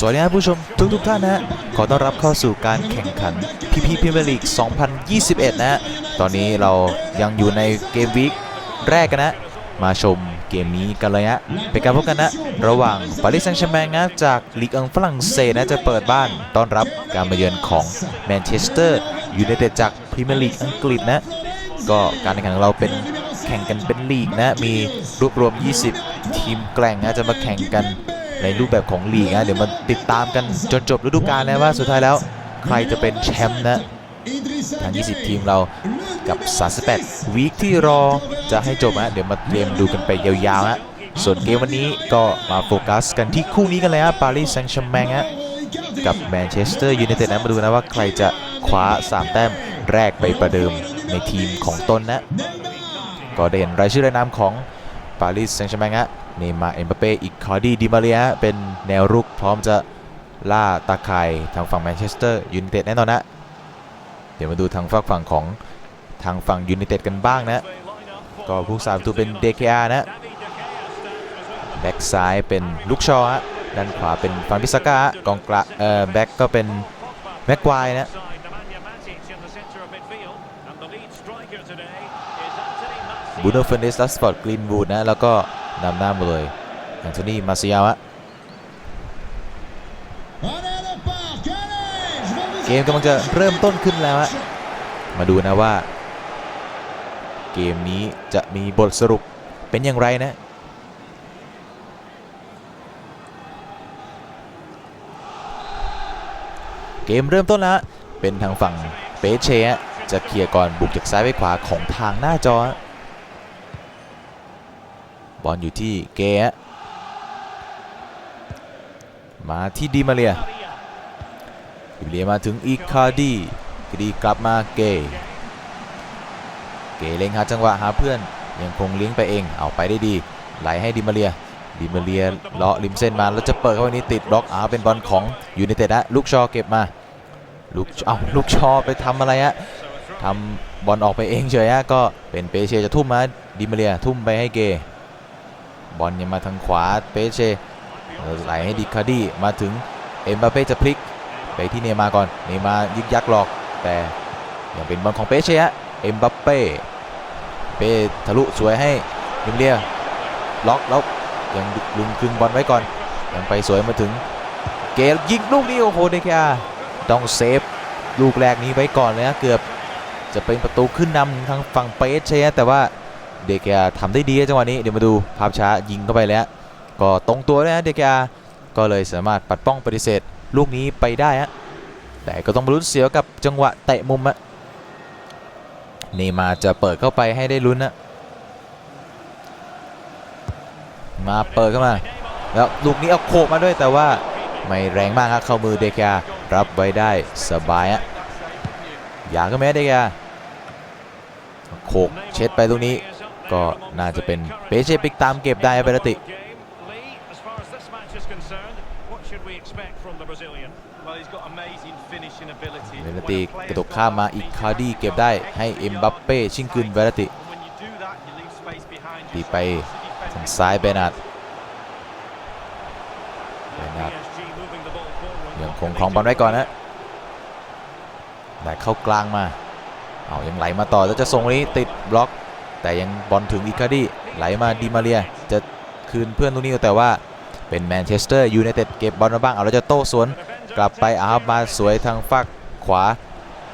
สวัสดีครับผู้ชมทุกทุกท่านนะฮะขอต้อนรับเข้าสู่การแข่งขันพีพีพรีเมียร์ลีก 2021นะฮะตอนนี้เรายังอยู่ในเกมวีคแรกกันนะ มาชมเกมนี้กันเลยฮะเป็นการพบกันนะ ระหว่างปารีสแซงต์แชร์แมงนะจากลีกอังฝรั่งเศสนะจะเปิดบ้านต้อนรับการมาเยือนของแมนเชสเตอร์ยูไนเต็ดจากพรีเมียร์ลีกอังกฤษนะ ก็การแข่งขันของเราเป็นแข่งกันเป็นลีกนะมีรวบรวม 20 ทีมแกร่งนะจะมาแข่งกัน ในรูปแบบของลีกนะเดี๋ยวมาติดตามกันจนจบฤดูกาลนะว่าสุดท้ายแล้วใครจะเป็นแชมป์นะทั้ง20 ทีมเรากับ 38 วีคที่รอจะให้จบนะเดี๋ยวมาเตรียมดูกันไปยาวๆฮะส่วนเกมวันนี้ก็มาโฟกัสกันที่คู่นี้กันเลยฮะปารีสแซงต์แชร์แมงฮะกับแมนเชสเตอร์ยูไนเต็ดนะมาดูนะว่าใครจะคว้า 3 แต้มแรกไปประเดิมในทีมของตนนะ ก็ได้เห็นรายชื่อรายนามของปารีสแซงต์แชร์แมงฮะ เนมาร์เอ็มบัปเป้อีกคาร์ดีดิมาเรียเป็นแนวรุกพร้อมจะล่าตาข่ายทางฝั่งแมนเชสเตอร์ยูไนเต็ดแน่นอนนะ เดี๋ยวมาดูทางฝั่งฝั่งของทางฝั่งยูไนเต็ดกันบ้างนะ ก็ผู้สามตัวเป็นเดคอานะ แบ็กซ้ายเป็นลูกชอฮะด้านขวาเป็นฟานพิสกาฮะกองกลางเอ่อแบ็กก็เป็นแม็กควายนะบูโนเฟนเดสลัสฟอร์ดกรีนวูดนะแล้วก็ นำหน้ามาเลยแอนโทนีมาเซียฮะเกมกำลังจะเริ่มต้นขึ้นแล้วฮะมาดูนะว่า เกมนี้จะมีบทสรุปเป็นอย่างไรนะเกมเริ่มต้นแล้วเป็นทางฝั่งเปเช่จะเคลียร์ก่อนบุกจากซ้ายไปขวาของทางหน้าจอ บอลอยู่ที่เกะมาที่ดีมาเรียดิเลียมาถึงอีคาร์ดีกดีกลับมาเกเกเล็งหาจังหวะหาเพื่อนยังคงเลี้ยงไปเองเอาไปได้ดีไหลให้ดิมาเรียดิมาเรียเลาะริมเส้นมาแล้วจะเปิดเข้าไปนี้ติดบล็อกอาเป็นบอลของยูไนเต็ดนะลูกชอเก็บมาลูกเอาลูกชอไปทำอะไรฮะทำบอลออกไปเองเฉยฮะก็เป็นเปเชียจะทุ่มมาดิมาเรียทุ่มไปให้เก บอลยังมาทางขวาเปเชไหลให้ดิคาดีมาถึงเอ็มบาเป้จะพลิกไปที่เนยมาก่อนเนยมายึกยักหลอก แต่ยังเป็นบอลของเปเช่ฮะเอ็มบัปเป้เป้ทะลุสวยให้ดิมเลียล็อกแล้วยังลุงคลึงบอลไว้ก่อน ยังไปสวยมาถึงเกลยิงลูกนี้โอ้โหเดคาต้องเซฟลูกแรกนี้ไว้ก่อนเลยนะเกือบจะเป็นประตูขึ้นนำทางฝั่งเปเช่ฮะแต่ว่า เดคอาทำได้ดีจังหวะนี้เดี๋ยวมาดูภาพช้ายิงเข้าไปแล้ว ก็ตรงตัวเลยนะเดคอาก็เลยสามารถปัดป้องปฏิเสธลูกนี้ไปได้ฮะแต่ก็ต้องลุ้นเสียวกับจังหวะเตะมุมอะเนย์มาจะเปิดเข้าไปให้ได้ลุ้นนะมาเปิดเข้ามา แล้วลูกนี้เอาโขกมาด้วยแต่ว่าไม่แรงมากครับเข้ามือเดการับไว้ได้สบายอะอยากก็แม้เดกาโขกเช็ดไปลูกนี้ ก็น่าจะเป็นเปเช่ปิกตามเก็บได้ไปลติ เวลติกระตกข้ามมาอีกคาดีเก็บได้ให้เอ็มบัปเป้ชิงคืนเวลติตีไปทางซ้ายเบนาดเบนาดยังคงครองบอลไว้ก่อนนะแต่เข้ากลางมาเอายังไหลมาต่อแล้วจะส่งนี้ติดบล็อก แต่ยังบอลถึงอีคาดีไหลมาดิมาเรียจะคืนเพื่อนตรงนี้แต่ว่าเป็นแมนเชสเตอร์ยูไนเต็ดเก็บบอลมาบ้างเอาแล้วจะโต้สวนกลับไปอาร์มาสวยทางฝักขวา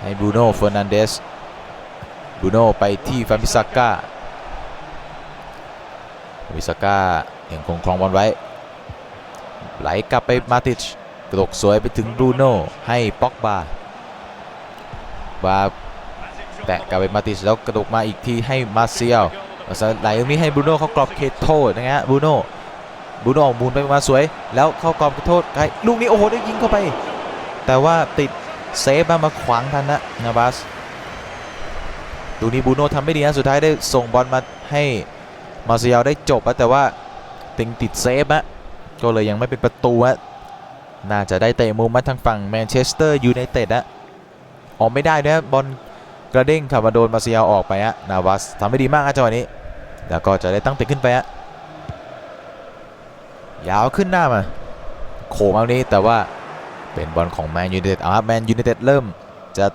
ให้บูโน่เฟอร์นันเดสบูโน่ไปที่ฟามิซาก้าฟามิซาก้ายังคงครองบอลไว้ ไหลกลับไปมาติชกระดกสวยไปถึงบูโน่ให้ป็อกบาบา แตะกลับไปมาติชแล้วกระดกมาอีกทีให้มาเซียลไหลตรงนี้ให้บูโน่เขากรอบเขตโทษนะฮะบูโน่บูโน่มูลไปมาสวย แล้วเข้ากรอบเขตโทษไกลลูกนี้โอ้โหได้ยิงเข้าไป แต่ว่าติดเซฟมามาขวางทันนะนาบัสดูนี่บูโน่ทำไม่ดีนะสุดท้ายได้ส่งบอลมาให้มาเซียลได้จบอะแต่ว่าติงติดเซฟอะก็เลยยังไม่เป็นประตูอะน่าจะได้เตะมุมมาทางฝั่งแมนเชสเตอร์ยูไนเต็ดอะออกไม่ได้นะบอล กระเด้งขับมาโดนมาเซียออกไปอะนาวัสทำไม่ดีมากนะจังหวะนี้ แล้วก็จะได้ตั้งติดขึ้นไปอะยาวขึ้นหน้ามา โขมาตรงนี้แต่ว่าเป็นบอลของแมนยู i นเต็ดเอาครับแมนยู i นเต็ดเริ่มจะ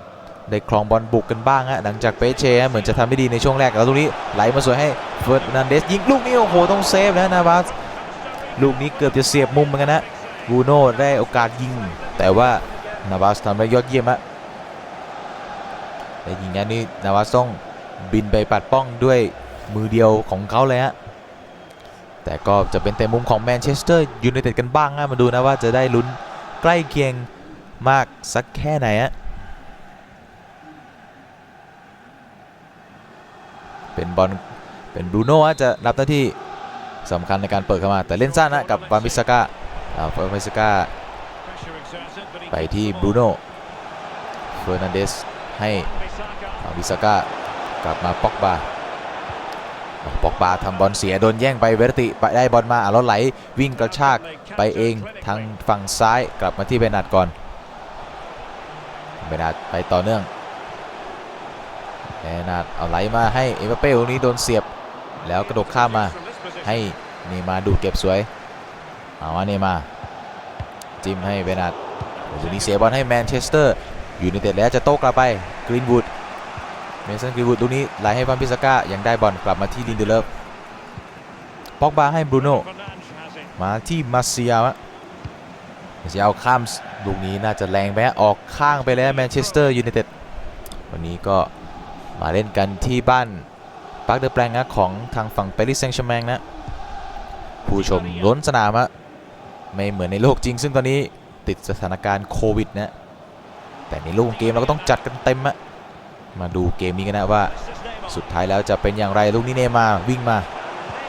ได้ครองบอลบุกกันบ้างฮะหลังจากเปเช่เหมือนจะทำได้ดีในช่วงแรกแล้วตรงนี้ไหลมาสวยให้เฟิร์นันเดสยิงลูกนี้โอ้โหต้องเซฟนะนาบาสลูกนี้เกือบจะเสียบมุมเหมือนกันนะบูโน่ได้โอกาสยิง แต่ว่านาบาสทำได้ยอดเยี่ยมฮะ แต่ยิงนั้นนี่นาบาสต้องบินไปปัดป้องด้วยมือเดียวของเขาเลยฮะแต่ก็จะเป็นแต่มุมของแมนเชสเตอร์ยูไนเต็ดกันบ้างนะมาดูนะว่าจะได้ลุ้นใกล้เคียงมากสักแค่ไหนฮะเป็นบอลเป็นบรูโน่ฮะจะรับหน้าที่สำคัญในการเปิดเข้ามาแต่เล่นสั้นนะกับวานบิสกาอ่าเฟอร์มิสกาไปที่บรูโน่เฟอร์นันเดสให้ บิสก้ากลับมาปอกบาปอกบาทำบอลเสียโดนแย่งไปเวรติไปได้บอลมาอะแล้วไหลวิ่งกระชากไปเองทางฝั่งซ้ายกลับมาที่เบนัดก่อนเบนัดไปต่อเนื่องเบนัดเอาไหลมาให้เอ็มบัปเป้ตรงนี้โดนเสียบ แล้วกระโดดข้ามมาให้เนย์มาดูเก็บสวยเอามาเนมาจิ้มให้เบนัดตรงนี้เสียบอลให้แมนเชสเตอร์ยูไนเต็ดแล้วจะโต้กลับไปกรีนวูด เมสันกรีวูดตรงนี้ไหลให้ฟันพิสก้ายังได้บอลกลับมาที่ลินเดเลฟป็อกบาให้บรูโน่มาที่มาเซียมาเซียลข้ามลูกนี้น่าจะแรงไปฮะออกข้างไปแล้วแมนเชสเตอร์ยูไนเต็ดวันนี้ก็มาเล่นกันที่บ้านปาร์คเดอแปลงนะของทางฝั่งเปริสแซงต์แชร์แมงนะผู้ชมล้นสนามฮะไม่เหมือนในโลกจริง ซึ่งตอนนี้ติดสถานการณ์โควิดนะแต่ในโลกเกมเราก็ต้องจัดกันเต็มอะ มาดูเกมนี้กันนะว่าสุดท้ายแล้วจะเป็นอย่างไรลูกนี้เนมาวิ่งมา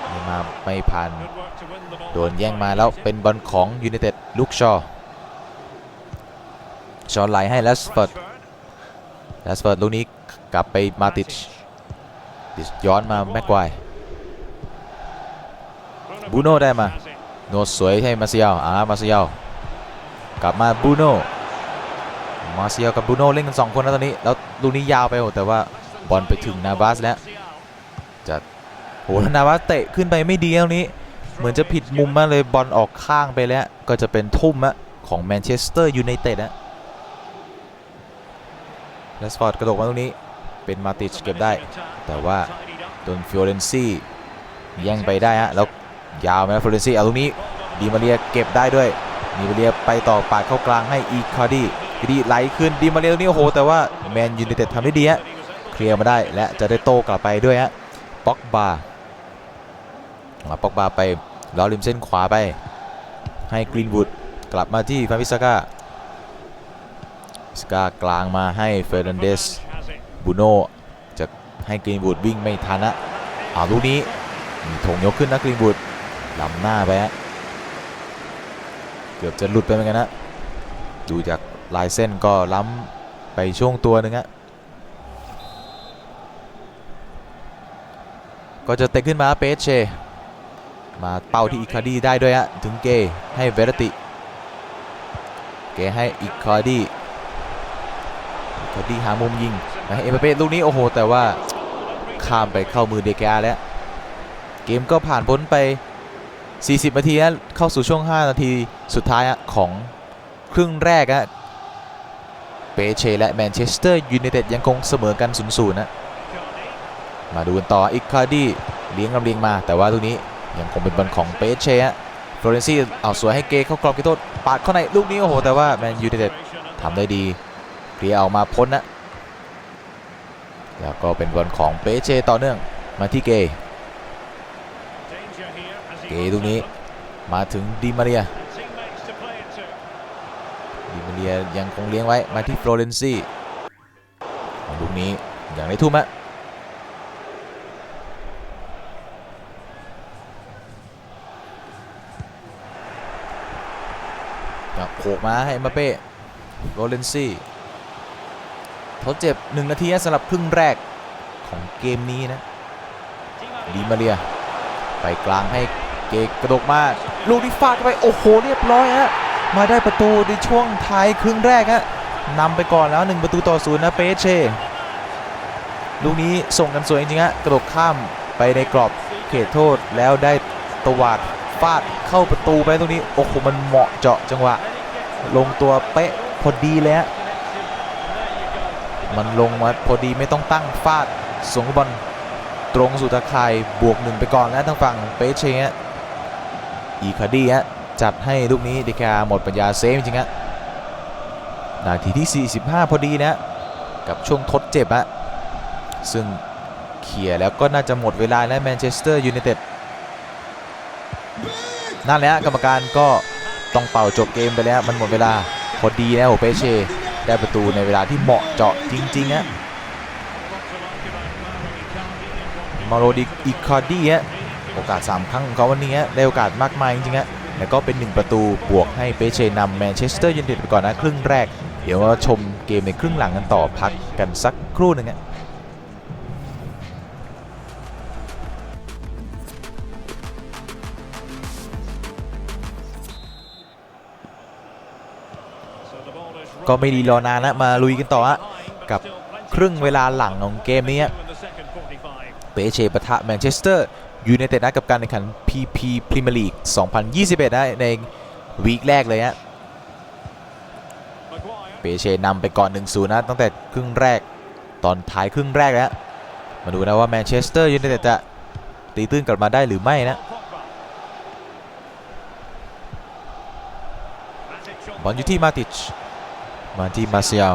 เนมาไม่ผ่านโดนแย่งมาแล้วเป็นบอลของยูไนเต็ดลูกชอชอไหลให้แลสเฟิร์ดแลสเฟิร์ดลูกนี้กลับไปมาติชติชย้อนมาแม็กควายบูโน่ได้มาโนสวยให้มาเซียลอ่ามาเซียลกลับมาบูโน่ มาเซียกับบูโน่เล่นกัน 2 คนนะตอนนี้ แล้วลูกนี้ยาวไปโอ้แต่ว่าบอลไปถึงนาบาสแล้วจะโหนาบาสเตะขึ้นไปไม่ดีตรงนี้ เหมือนจะผิดมุมมากเลยบอลออกข้างไปแล้ว ก็จะเป็นทุ่มอะของแมนเชสเตอร์ยูไนเต็ดนะแลสฟอร์ดกระโดดมาตรงนี้เป็นมาติชเก็บได้ แต่ว่าโดนฟิโอเรนซีแย่งไปได้ฮะแล้วยาวไหมฟิโอเรนซีเอาตรงนี้ดีมาเรียเก็บได้ด้วยดีมาเรียไปต่อปาดเข้ากลางให้อีคาร์ดี ดีไหลขึ้นดีมาเรียนี้โอ้โห แต่ว่าแมนยูไนเต็ดทำได้ดีฮะเคลียร์มาได้และจะได้โตกลับไปด้วยฮะป็อกบาป็อกบาไปล้อริมเส้นขวาไป ให้กรีนวูดกลับมาที่ฟาวิสกาสกากลางมาให้เฟรนันเดสบูโนจะให้กรีนวูดวิ่งไม่ทันนะเอาลูกนี้มีธงยกขึ้นนะกรีนวูดล้ำหน้าไปฮะเกือบจะหลุดไปเหมือนกันนะดูจาก ลายเส้นก็ล้ำไปช่วงตัวหนึ่งอะก็จะเตะขึ้นมาเปเช มาเป้าที่อิคาร์ดีได้ด้วยฮะถึงเกให้เวรติ เกให้อิคาร์ดีอิคาร์ดีหามุมยิงมาให้เอ็มเป้ลูกนี้โอ้โห แต่ว่าข้ามไปเข้ามือเดกาแล้ว เกมก็ผ่านพ้นไป 40 นาทีนะเข้าสู่ช่วง 5 นาทีสุดท้ายของครึ่งแรกอะ เปเชและแมนเชสเตอร์ยูไนเต็ดยังคงเสมอกัน0ูนย์นะมาดูกันต่ออิคาร์ดีเลี้ยงลำเลียงมา แต่ว่าตรงนี้ยังคงเป็นบอลของเปเชฮะฟลอเรนซีเอาสวยให้เกเข้ากรอบเขตโทษปาดเข้าในลูกนี้โอ้โห แต่ว่าแมนยูไนเต็ดทำได้ดีเคลียร์ออกมาพ้นนะแล้วก็เป็นบอลของเปเชต่อเนื่องมาที่เก เกตรงนี้มาถึงดิมาเรีย ยยังคงเลี้ยงไว้มาที่ฟลอเรนซีลูกนี้อย่างได้ทุ่มฮะโขกมาให้มบัปเป้โรเลนซี่ทดเจ็บ 1 นาทีสำหรับครึ่งแรกของเกมนี้นะ ดีมาเรีย ไปกลางให้เกกระดกมา ลูกนี้ฟาดเข้าไป โอ้โห เรียบร้อยฮะ มาได้ประตูในช่วงท้ายครึ่งแรกฮะนำไปก่อนแล้ว 1 ประตูต่อศูนย์นะเปเช่ ลูกนี้ส่งกันสวยจริงๆฮะกระโดดข้ามไปในกรอบเขตโทษแล้วได้ตวาดฟาดเข้าประตูไปตรงนี้โอ้โหมันเหมาะเจาะจังหวะ ลงตัวเป๊ะพอดีเลยฮะมันลงมาพอดีไม่ต้องตั้งฟาดส่งบอลตรงสู่ตะข่ายบวกหนึ่งไปก่อนแล้วทางฝั่งเปเชฮะอีคาดีฮะ จัดให้ลูกนี้เดคาหมดปัญญาเซฟจริงฮะนาทีที่ 45 พอดีนะกับช่วงทดเจ็บฮะซึ่งเคลียร์แล้วก็น่าจะหมดเวลาแล้วแมนเชสเตอร์ยูไนเต็ดนั่นแหละกรรมการก็ต้องเป่าจบเกมไปแล้วมันหมดเวลาพอดีนะโอเปเช่ได้ประตูในเวลาที่เหมาะเจาะจริงๆฮะมาโรดิอิคาร์ดี้ฮะโอกาส 3 ครั้งของเขาวันนี้ฮะได้โอกาสมากมายจริงๆฮะ แล้วก็เป็น 1 ประตูบวกให้เปเช่นำแมนเชสเตอร์ยูไนเต็ดไปก่อนนะครึ่งแรก เดี๋ยวเราชมเกมในครึ่งหลังกันต่อพักกันสักครู่หนึ่งฮะก็ไม่ดีรอนานนะมาลุยกันต่อฮะกับครึ่งเวลาหลังของเกมนี้เปเชปะทะแมนเชสเตอร์ ยูไนเต็ดนะกับการแข่งขัน PP Premier League 2021 นะในวีคแรกเลยฮะเปเชนำไปก่อน 1-0 นะ ตั้งแต่ครึ่งแรกตอนท้ายครึ่งแรกแล้ว มาดูนะว่าแมนเชสเตอร์ยูไนเต็ดจะตีตื้นกลับมาได้หรือไม่นะ บอลอยู่ที่มาติช มาที่มาเซียล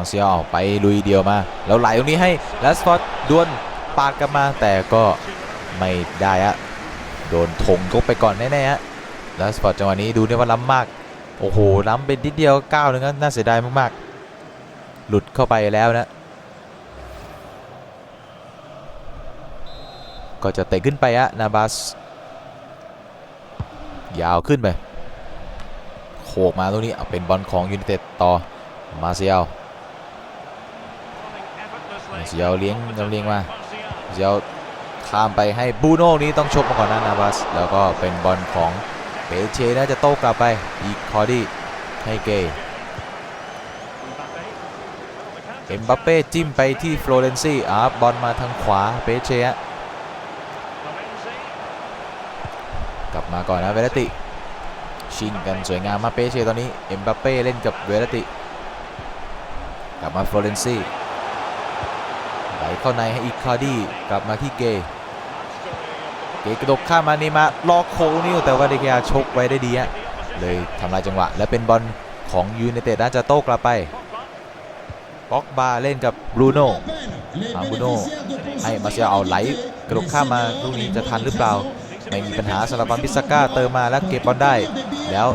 มาเซียลไปลุยเดียวมา แล้วไหลตรงนี้ให้แลสฟอร์ดดวลปาดกลับมาแต่ก็ไม่ได้อะโดนถงก็ไปก่อนแน่ๆฮะแลสฟอร์ดจังหวะนี้ดูเนี่ยว่าล้ำมาก โอ้โหล้ำเป็นนิดเดียวก้าวหนึงน่าเสียดายมากๆ หลุดเข้าไปแล้วนะก็จะเตะขึ้นไปอะนาบัสยาวขึ้นไปโขกมาตรงนี้เอาเป็นบอลของยูไนเต็ดต่อมาเซียล เซียลเลี้ยงลำเลี้ยงมามาเซียลข้ามไปให้บูโน่นี้ต้องชกมาก่อนนะนาบัสแล้วก็เป็นบอลของเปเชน่าจะโต้กลับไปอีกคอร์ดี้ให้เกย์เอ็มบัปเป้จิ้มไปที่ฟลอเรนซีอาบอลมาทางขวาเปเชกลับมาก่อนนะเวลติ ชิงกันสวยงามมาเปเชตอนนี้เอ็มบัปเป้เล่นกับเวลติ กลับมาฟลอเรนซี เข้าในให้อีคาร์ดี้กลับมาที่เกย์เกย์กระดกข้ามมานี่มาล็อกโคนิวแต่ว่าเดกยาชกไว้ได้ดีฮะเลยทำลายจังหวะ และเป็นบอลของยูไนเต็ดน่าจะโต้กลับไปบ็อกบาเล่นกับบรูโน่มาบูโนให้มาเซียเอาไหลกระดกข้ามมาลูกนี้จะทันหรือเปล่า ไม่มีปัญหาสำหรับบันพิซาก้าเติมมาแล้วเก็บบอลได้ แล้ว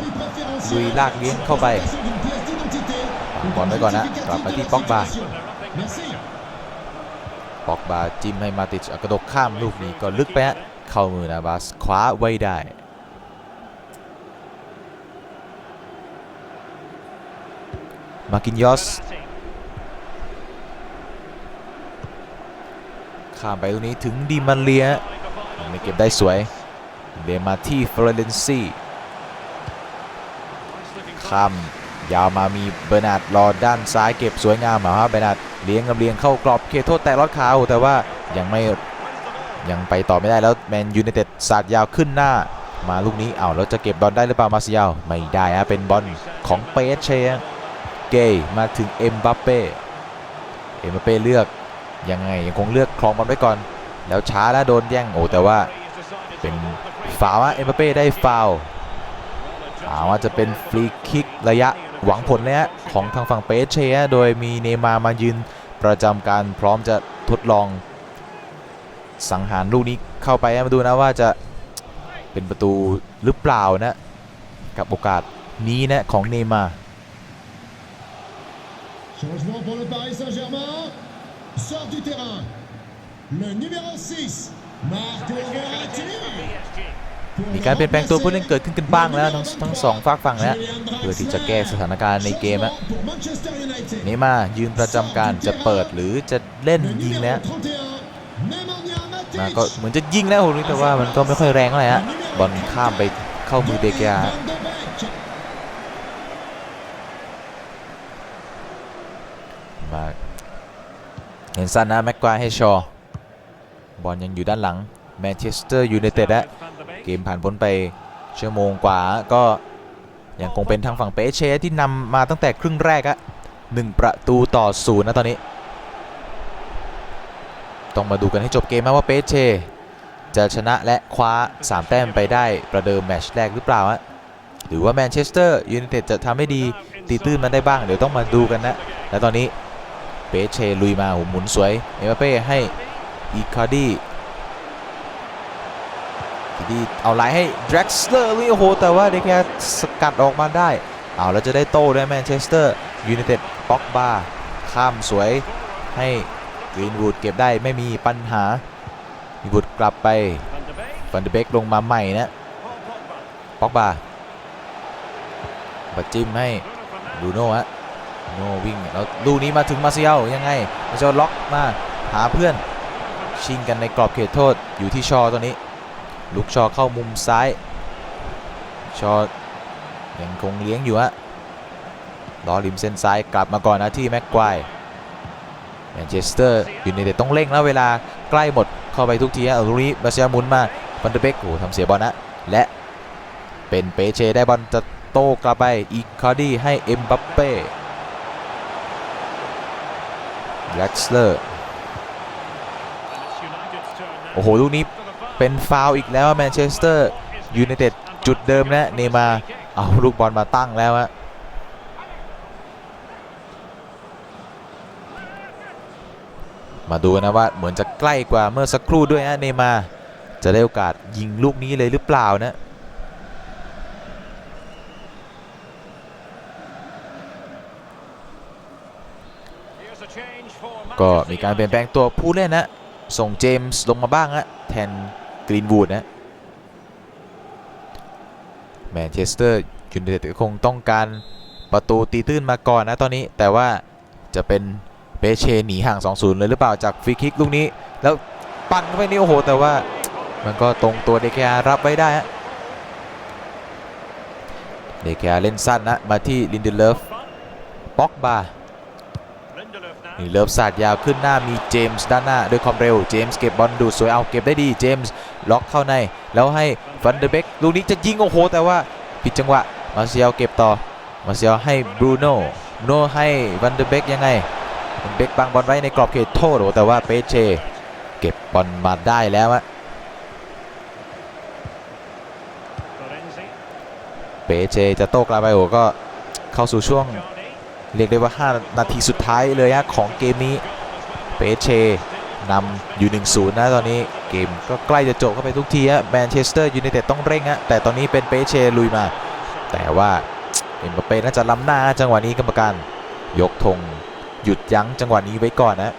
ลุยลากเลี้ยงเข้าไปวางบอลไว้ก่อนนะ กลับมาที่ป็อกบา ปอกบาจิ้มให้มาติชกระดกข้ามลูกนี้ก็ลึกไปฮะเข้ามือนาบาสคว้าไว้ได้มากินยอสข้ามไปตรงนี้ถึงดิมันเลียไม่เก็บได้สวยเดมาที่ฟลอเรนซีข้ามยาวมามีเบอร์นาร์ดรอด้านซ้ายเก็บสวยงามมาครับเบอร์นาร์ด เลี้ยงกับเลี้ยงเข้ากรอบเขตโทษแต่รอดขาแต่ว่ายังไม่ยังไปต่อไม่ได้แล้วแมนยูไนเต็ดสาดยาวขึ้นหน้า มาลูกนี้เอ้าแล้วจะเก็บบอลได้หรือเปล่ามาซิยาลไม่ได้ฮะเป็นบอลของเปเชเกย์มาถึงเอ็มบัปเป้เอ็มบัปเป้เลือกยังไงยังคงเลือกคลองบอลไว้ก่อน แล้วช้าแล้วโดนแย่งโอ้แต่ว่าเป็นฟาวะเอ็มบัปเป้ได้ฟาวล์อาว่าจะเป็นฟรีคิกระยะ หวังผลเลยฮะของทางฝั่งเปเช่โดยมีเนย์มา์มายืนประจำการพร้อมจะทดลอง สังหารลูกนี้เข้าไปมาดูนะว่าจะเป็นประตูหรือเปล่านะกับโอกาสนี้นะของเนย์มา Changement pour le Paris Saint-Germain. Sort du terrain. Le numéro 6, Marc Verratti. มีการเปลี่ยนแปลงตัวผู้เล่นเกิดขึ้นกันบ้างแล้วทั้งทั้งสองฝากฝั่งแล้วเพื่อที่จะแก้สถานการณ์ในเกมอะเนย์มายืนประจำการจะเปิดหรือจะเล่นยิงแล้ว 31, Nemanja มา Matic. ก็เหมือนจะยิงแล้วโหนี่แต่ว่ามันก็ไม่ค่อยแรงเท่าไหร่ฮะบอลข้ามไปเข้ามือเดเกียมาเห็นสั้นนะแม็กควายให้ชอบอลยังอยู่ด้านหลังแมนเชสเตอร์ยูไนเต็ดอะ เกมผ่านพ้นไปชั่วโมงกว่าก็ยังคงเป็นทางฝั่งเปเช่ที่นำมาตั้งแต่ครึ่งแรกอะหนึ่งประตูต่อศูนย์นะตอนนี้ ต้องมาดูกันให้จบเกมว่าเปเช่จะชนะและคว้า 3 แต้มไปได้ประเดิมแมตช์แรกหรือเปล่าฮะหรือว่าแมนเชสเตอร์ยูไนเต็ดจะทำให้ดีตีตื้นมันได้บ้าง เดี๋ยวต้องมาดูกันนะ และตอนนี้เปเช่ลุยมาหมุนสวย เอ็มบัปเป้ให้อีคาร์ดี ดีเอาไลน์ให้ดร็กสเลอร์โอ้โห แต่ว่าเดแค่สกัดออกมาได้ เอาแล้วจะได้โต้ได้แมนเชสเตอร์ยูไนเต็ดป็อกบาข้ามสวยให้กรีนวูดเก็บได้ไม่มีปัญหามีวูดกลับไปฟันเดเบกลงมาใหม่นะป็อกบาบัดจิ้มให้บรูโน่ฮะโน่วิ่งแล้วลูกนี้มาถึงมาเซียลยังไงมาเซียลล็อกมาหาเพื่อนชิงกันในกรอบเขตโทษอยู่ที่ชอตอนนี้ ลูกชอเข้ามุมซ้าย ชอยังคงเลี้ยงอยู่ฮะล้อริมเส้นซ้ายกลับมาก่อนนะที่แม็กควายแมนเชสเตอร์ยูไนเต็ดต้องเร่งแล้วเวลาใกล้หมดเข้าไปทุกทีฮะเอาลูกนี้มาเซียมุนมาฟันเดเบกโอ้ทำเสียบอลนะและเป็นเปเชได้บอลจะโต้กลับไปอีคาร์ดีให้เอ็มบัปเป้แล็กสเลอร์โอ้โห ลูกนี้ เป็นฟาวอีกแล้วแมนเชสเตอร์ยูไนเต็ดจุดเดิมนะเนมาร์เอาลูกบอลมาตั้งแล้วฮะมาดูนะว่าเหมือนจะใกล้กว่าเมื่อสักครู่ด้วยนะเนมาร์จะได้โอกาสยิงลูกนี้เลยหรือเปล่านะก็มีการเปลี่ยนแปลงตัวผู้เล่นนะส่งเจมส์ลงมาบ้างฮะแทน กรีนวูดนะแมนเชสเตอร์ยูไนเต็ดคงต้องการประตูตีตื้นมาก่อนนะตอนนี้แต่ว่าจะเป็นเปเชหนีห่าง 2-0 เลยหรือเปล่าจากฟรีคิกลูกนี้ แล้วปั่นเข้าไปนี่โอ้โห แต่ว่ามันก็ตรงตัวเดคอารับไว้ได้ฮะเดคอาเล่นสั้นนะ มาที่ลินเดเลฟป็อกบานี่เลฟสาดยาวขึ้นหน้ามีเจมส์ด้านหน้าด้วยความเร็วเจมส์เก็บบอลดูดสวยเอาเก็บได้ดีเจมส์ ล็อกเข้าใน แล้วให้ฟันเดอร์เบกลูกนี้จะยิงโอ้โห แต่ว่าผิดจังหวะมาเซียลเก็บต่อมาเซียลให้บรูโน่บรูโน่ให้ฟันเดอร์เบกยังไงฟันเบกบังบอลไว้ในกรอบเขตโทษโอ้แต่ว่าเปเชเก็บบอลมาได้แล้วอะเปเชจะโต้กลับไปโอ้ก็เข้าสู่ช่วงเรียกได้ว่า 5 นาทีสุดท้ายเลยฮะของเกมนี้เปเชนำอยู่ 1-0 นะตอนนี้ เกมก็ใกล้จะจบเข้าไปทุกทีฮะแมนเชสเตอร์ยูไนเต็ดต้องเร่งฮะแต่ตอนนี้เป็นเปเชลุยมา แต่ว่าเอ็มบัปเป้น่าจะล้ำหน้าจังหวะนี้กรรมการยกธงหยุดยั้งจังหวะนี้ไว้ก่อนนะ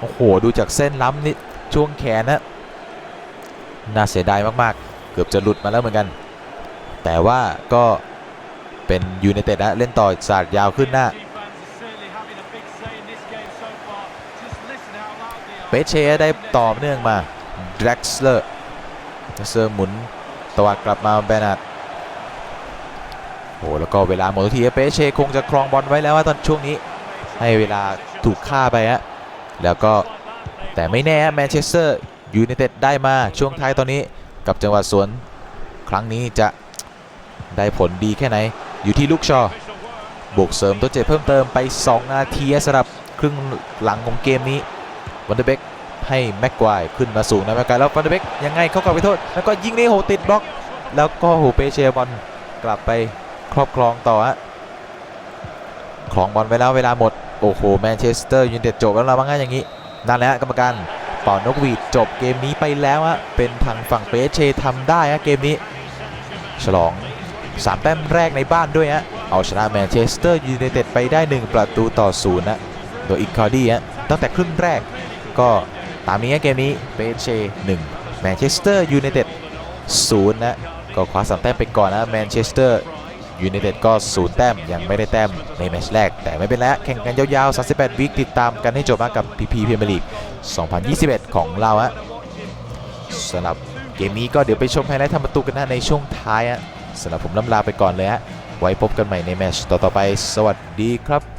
โอ้โหดูจากเส้นล้ำนี่ช่วงแขนนะน่าเสียดายมากๆ เกือบจะหลุดมาแล้วเหมือนกัน แต่ว่าก็เป็นยูไนเต็ดนะเล่นต่อสาดยาวขึ้นหน้าเปเชได้ต่อเนื่องมา ดร็กสเลอร์เลอร์หมุนตวัดกลับมาแบนัดโอ้แล้วก็เวลาหมดทุกทีเปเช่คงจะครองบอลไว้แล้วว่าตอนช่วงนี้ ให้เวลาถูกฆ่าไปฮะแล้วก็แต่ไม่แน่แมนเชสเตอร์ยูไนเต็ดได้มาช่วงท้ายตอนนี้กับจังหวะสวนครั้งนี้จะได้ผลดีแค่ไหน อยู่ที่ลูกชอบวกเสริมตัวเจ็บเพิ่มเติมไป 2 นาทีสำหรับครึ่งหลังของเกมนี้วันเดอร์เบก ให้แม็กควายขึ้นมาสูงนะแม็กควายแล้ววันเดเบกยังไงเขากลับไปโทษ แล้วก็ยิงนี่โหติดบล็อก แล้วก็โหเปเชบอลกลับไปครอบครองต่อฮะครองบอลไปแล้วเวลาหมด โอ้โหแมนเชสเตอร์ยูไนเต็ดจบแล้วเราบ้างงั้นอย่างนี้นั่นแหละกรรมการเป่านกหวีดจบเกมนี้ไปแล้วฮะเป็นทางฝั่งเปเชทำได้ฮะเกมนี้ ฉลอง3แต้มแรกในบ้านด้วยฮะเอาชนะแมนเชสเตอร์ยูไนเต็ดไปได้ 1 ประตูต่อศูนย์นะโดยอีคาร์ดี้ฮะตั้งแต่ครึ่งแรกก็ ตามนี้เกมนี้เปเช1แมนเชสเตอร์ยูไนเต็ด0นะก็คว้าสามแต้มไปก่อนนะแมนเชสเตอร์ยูไนเต็ดก็0แต้มยังไม่ได้แต้มในแมตช์แรก แต่ไม่เป็นไรแข่งกันยาวๆ 38 วิคติดตามกันให้จบนะกับพีพีเมียร์ลีก 2021 ของเราฮะสำหรับเกมนี้ก็เดี๋ยวไปชมไฮไลท์ทำประตูกันนะในช่วงท้ายฮะสำหรับผมล่ำลาไปก่อนเลยฮะไว้พบกันใหม่ในแมตช์ต่อๆไป สวัสดีครับ